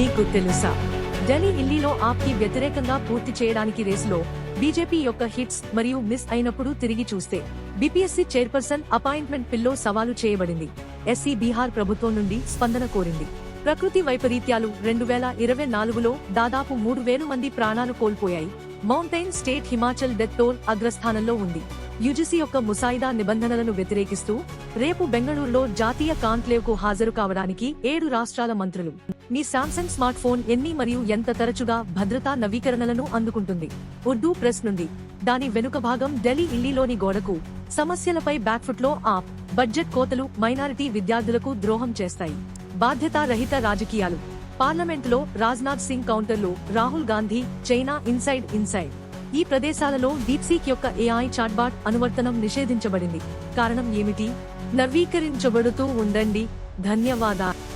మీకు తెలుసా? ఢిల్లీ ఢిల్లీలో ఆప్కి వ్యతిరేకంగా పూర్తి చేయడానికి రేసులో బీజేపీ యొక్క హిట్స్ మరియు మిస్ అయినప్పుడు తిరిగి చూస్తే బీపీఎస్సీ చైర్పర్సన్ అపాయింట్మెంట్ పిల్లో సవాలు చేయబడింది. ఎస్సీ బీహార్ ప్రభుత్వం నుండి స్పందన కోరింది. ప్రకృతి వైపరీత్యాలు రెండు వేల ఇరవై నాలుగులో దాదాపు మూడు వేలు మంది ప్రాణాలు కోల్పోయాయి. Mountain state Himachal death toll అగ్రస్థానంలో ఉంది. యుజిసి యొక్క ముసాయిదా నిబంధనలను వ్యతిరేకిస్తూ రేపు బెంగళూరులో జాతీయ కాన్క్లేవ్కు హాజరు కావడానికి ఏడు రాష్ట్రాల మంత్రులు. మీ శాంసంగ్ స్మార్ట్ ఫోన్ ఎన్ని మరియు ఎంత తరచుగా భద్రతా నవీకరణలను అందుకుంటుంది? ఉర్దూ ప్రెస్ నుండి. దాని వెనుక భాగం ఢిల్లీ ఇల్లీలోని గోడకు సమస్యలపై బ్యాక్ఫుట్లో ఆప్. బడ్జెట్ కోతలు మైనారిటీ విద్యార్థులకు ద్రోహం చేస్తాయి. బాధ్యతారహిత రాజకీయాలు. పార్లమెంట్లో రాజ్నాథ్ సింగ్ కౌంటర్లో Rahul Gandhi China inside inside. ఈ ప్రదేశాలలో డీప్సీక్ యొక్క ఏఐ చాట్బాట్ అనువర్తనం నిషేధించబడింది. కారణం ఏమిటి? నవీకరించబడుతూ ఉండండి. ధన్యవాదాలు.